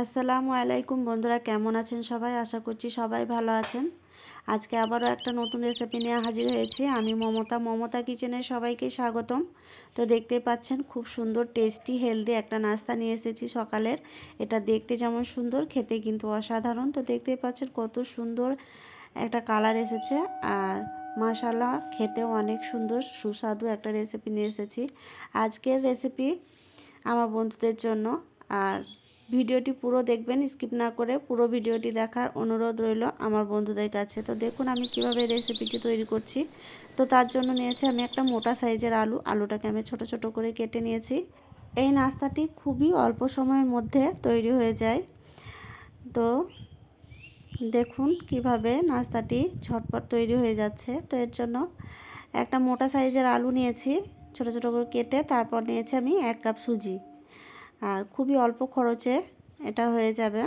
আসসালামু আলাইকুম বন্ধুরা, কেমন আছেন সবাই? আশা করছি সবাই ভালো আছেন। আজকে আবারও একটা নতুন রেসিপি নিয়ে হাজির হয়েছি। আমি মমতা মমতা কিচেনে সবাইকে স্বাগতম। তো দেখতে পাচ্ছেন, খুব সুন্দর টেস্টি হেলদি একটা নাস্তা নিয়ে এসেছি সকালের। এটা দেখতে যেমন সুন্দর, খেতে কিন্তু অসাধারণ। তো দেখতেই পাচ্ছেন, কত সুন্দর একটা কালার এসেছে। আর মাশালা খেতেও অনেক সুন্দর, সুস্বাদু একটা রেসিপি নিয়ে এসেছি। আজকের রেসিপি আমার বন্ধুদের জন্য। আর ভিডিওটি পুরো দেখবেন, স্কিপ না করে পুরো ভিডিওটি দেখার অনুরোধ রইল আমার বন্ধুদের কাছে। তো দেখুন আমি কীভাবে রেসিপিটি তৈরি করছি। তো তার জন্য নিয়েছি আমি একটা মোটা সাইজের আলু। আলুটাকে আমি ছোট ছোট করে কেটে নিয়েছি। এই নাস্তাটি খুবই অল্প সময়ের মধ্যে তৈরি হয়ে যায়। তো দেখুন কীভাবে নাস্তাটি ঝটপট তৈরি হয়ে যাচ্ছে। তো এর জন্য একটা মোটা সাইজের আলু নিয়েছি, ছোট ছোট করে কেটে তারপর নিয়েছি আমি এক কাপ সুজি। আর খুবই অল্প খরচে এটা হয়ে যাবে।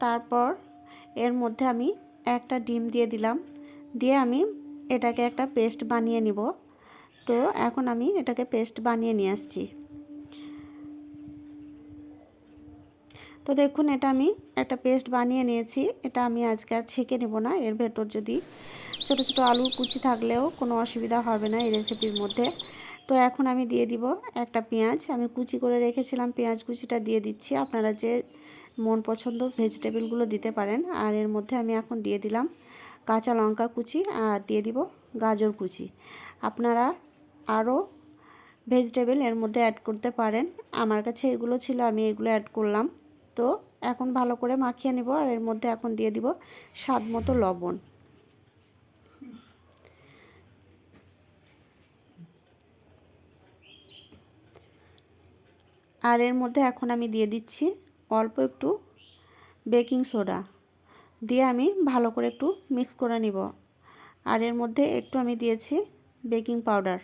তারপর এর মধ্যে আমি একটা ডিম দিয়ে দিলাম। দিয়ে আমি এটাকে একটা পেস্ট বানিয়ে নিব। তো এখন আমি এটাকে পেস্ট বানিয়ে নিয়ে আসছি। তো দেখুন, এটা আমি একটা পেস্ট বানিয়ে নিয়েছি। এটা আমি আজকে আর ছেঁকে নেব না। এর ভেতর যদি ছোট ছোট আলুর কুচি থাকলেও কোনো অসুবিধা হবে না এই রেসিপির মধ্যে। তো এখন আমি দিয়ে দিব একটা পেঁয়াজ। আমি কুচি করে রেখেছিলাম, পেঁয়াজ কুচিটা দিয়ে দিচ্ছি। আপনারা যে মন পছন্দ ভেজিটেবলগুলো দিতে পারেন। আর এর মধ্যে আমি এখন দিয়ে দিলাম কাঁচা লঙ্কা কুচি আর দিয়ে দিব গাজর কুচি। আপনারা আরও ভেজিটেবল এর মধ্যে অ্যাড করতে পারেন। আমার কাছে এগুলো ছিল, আমি এগুলো অ্যাড করলাম। তো এখন ভালো করে মাখিয়ে নেব। আর এর মধ্যে এখন দিয়ে দিব স্বাদ মতো লবণ। আর এর মধ্যে এখন আমি দিয়ে দিচ্ছি অল্প একটু বেকিং সোডা। দিয়ে আমি ভালো করে একটু মিক্স করে নিব। আর এর মধ্যে একটু আমি দিয়েছি বেকিং পাউডার।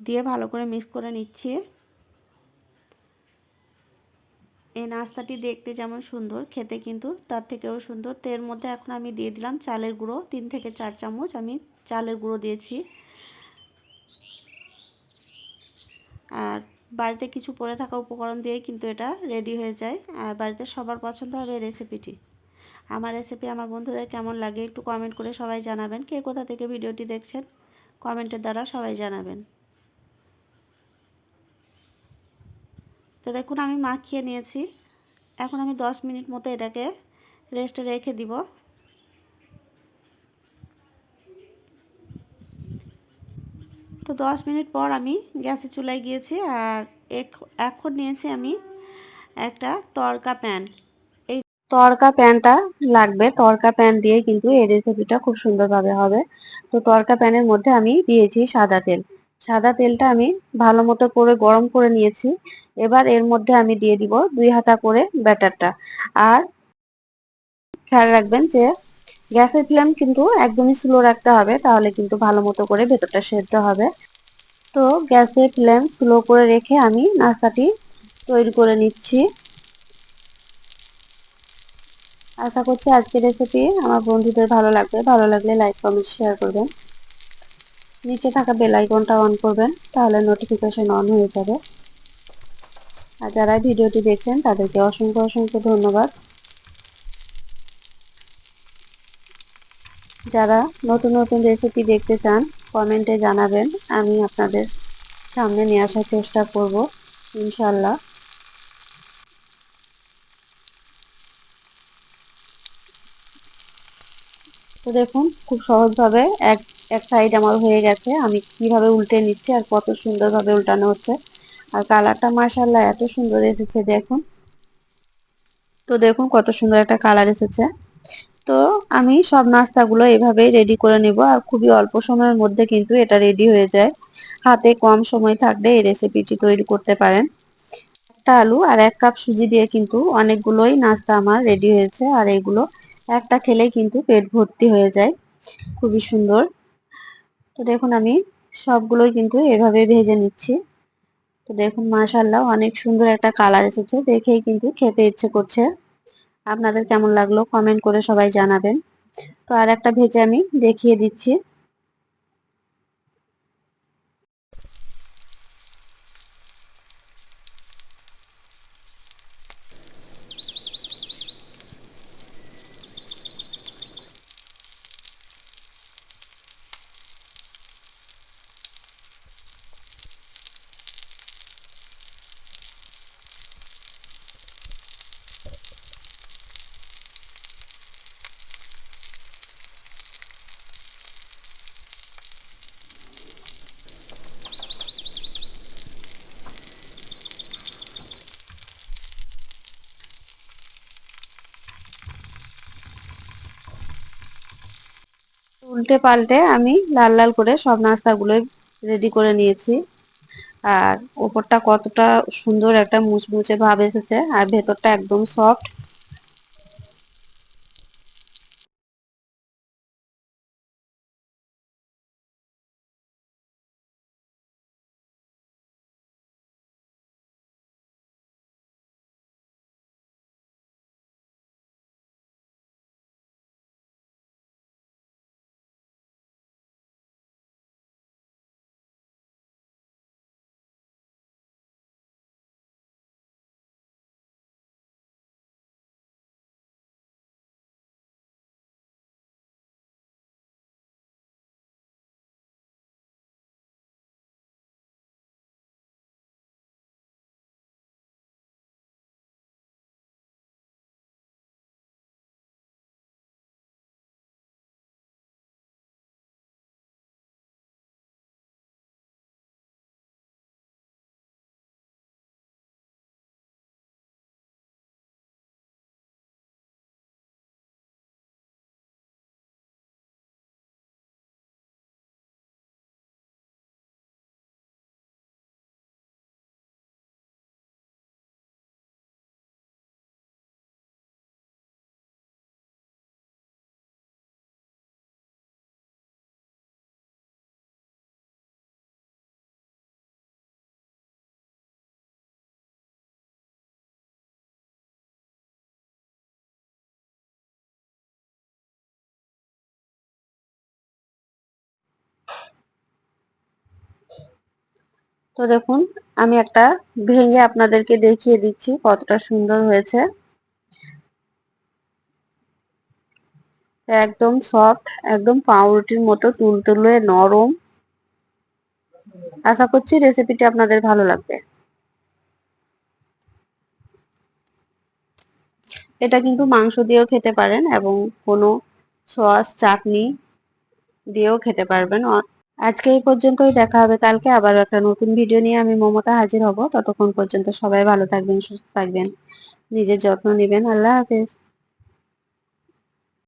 দিয়ে ভালো করে মিক্স করে নিচ্ছি। এই নাস্তাটি দেখতে যেমন সুন্দর, খেতে কিন্তু তার থেকেও সুন্দর। তো এর মধ্যে এখন আমি দিয়ে দিলাম চালের গুঁড়ো। তিন থেকে চার চামচ আমি চালের গুঁড়ো দিয়েছি। আর বাড়িতে কিছু পড়ে থাকা উপকরণ দিয়ে কিন্তু এটা রেডি হয়ে যায়। আর বাড়িতে সবার পছন্দ হবে এই রেসিপিটি আমার রেসিপি আমার বন্ধুদের কেমন লাগে একটু কমেন্ট করে সবাই জানাবেন। কে কোথা থেকে ভিডিওটি দেখছেন কমেন্টের দ্বারা সবাই জানাবেন। তো দেখুন, আমি মাখিয়ে নিয়েছি। এখন আমি দশ মিনিট মতো এটাকে রেস্টে রেখে দিব। তো দশ মিনিট পর আমি গ্যাসের চুলায় গিয়েছি আর এখন নিয়েছি আমি একটা তরকা প্যান। এই তরকা প্যানটা লাগবে। তরকা প্যান দিয়ে কিন্তু এই রেসিপিটা খুব সুন্দরভাবে হবে। তো তরকা প্যানের মধ্যে আমি দিয়েছি সাদা তেল। সাদা তেলটা আমি ভালো মতো করে গরম করে নিয়েছি। এবার এর মধ্যে আমি দিয়ে দিব দুই হাতা করে ব্যাটারটা। আর খেয়াল রাখবেন যে গ্যাসের ফ্লেম কিন্তু একদমই স্লো রাখতে হবে, তাহলে কিন্তু ভালো মতো করে ভেতরটা সেদ্ধ হবে। তো গ্যাসের ফ্লেম স্লো করে রেখে আমি নাস্তাটি তৈরি করে নিচ্ছি। আশা করছি আজকের রেসিপি আমার বন্ধুদের ভালো লাগবে। ভালো লাগলে লাইক কমেন্ট শেয়ার করবেন। নিচে থাকা বেল আইকনটা অন করবেন, তাহলে নোটিফিকেশন অন হয়ে যাবে। আর যারা ভিডিওটি দেখছেন, তাদেরকে অসংখ্য অসংখ্য ধন্যবাদ। যারা নতুন নতুন রেসিপি দেখতে চান কমেন্টে জানাবেন। আমি আপনাদের সামনে নিয়ে আসার চেষ্টা করব ইনশাল্লাহ তো দেখুন, খুব সহজভাবে এক এক সাইড আমার হয়ে গেছে। আমি কীভাবে উল্টে নিচ্ছি আর কত সুন্দরভাবে উল্টানো হচ্ছে। আর কালারটা মাসাল্লাহ এত সুন্দর এসেছে, দেখুন। তো দেখুন কত সুন্দর একটা কালার এসেছে। তো আমি সব নাস্তাগুলো এভাবেই রেডি করে নেব আর খুবই অল্প সময়ের মধ্যে কিন্তু এটা রেডি হয়ে যায়। হাতে কম সময় থাকলে এই রেসিপিটি তৈরি করতে পারেন। একটা আলু আর এক কাপ সুজি দিয়ে কিন্তু অনেকগুলোই নাস্তা আমার রেডি হয়েছে আর এগুলো একটা খেলেই কিন্তু পেট ভর্তি হয়ে যায়। খুবই সুন্দর। তো দেখুন আমি সবগুলোই কিন্তু এভাবে ভেজে নিচ্ছি। তো দেখুন মাশাল্লাহ অনেক সুন্দর একটা কালার এসেছে, দেখেই কিন্তু খেতে ইচ্ছে করছে। আপনাদের কেমন লাগল? কমেন্ট করে সবাই জানাবেন। তো আর একটা ভেজে আমি দেখিয়ে দিচ্ছি। উল্টে পাল্টে আমি লাল লাল করে সব নাস্তাগুলোই রেডি করে নিয়েছি। আর ওপরটা কতটা সুন্দর একটা মুচমুচে ভাব এসেছে, আর ভেতরটা একদম সফট তো দেখুন, আমি একটা ভেঙে আপনাদেরকে দেখিয়ে দিচ্ছি কতটা সুন্দর হয়েছে। একদম সফট একদম পাউরুটির মতো, তুলতুলে, নরম। আশা করছি রেসিপিটি আপনাদের ভালো লাগবে। এটা কিন্তু মাংস দিয়েও খেতে পারেন এবং কোনো সস, চাটনি দিয়েও খেতে পারবেন। আজকে এই পর্যন্তই, দেখা হবে কালকে আবার একটা নতুন ভিডিও নিয়ে। আমি মমতা হাজির হব। ততক্ষণ পর্যন্ত সবাই ভালো থাকবেন, সুস্থ থাকবেন। নিজের যত্ন নেবেন। আল্লাহ হাফেজ।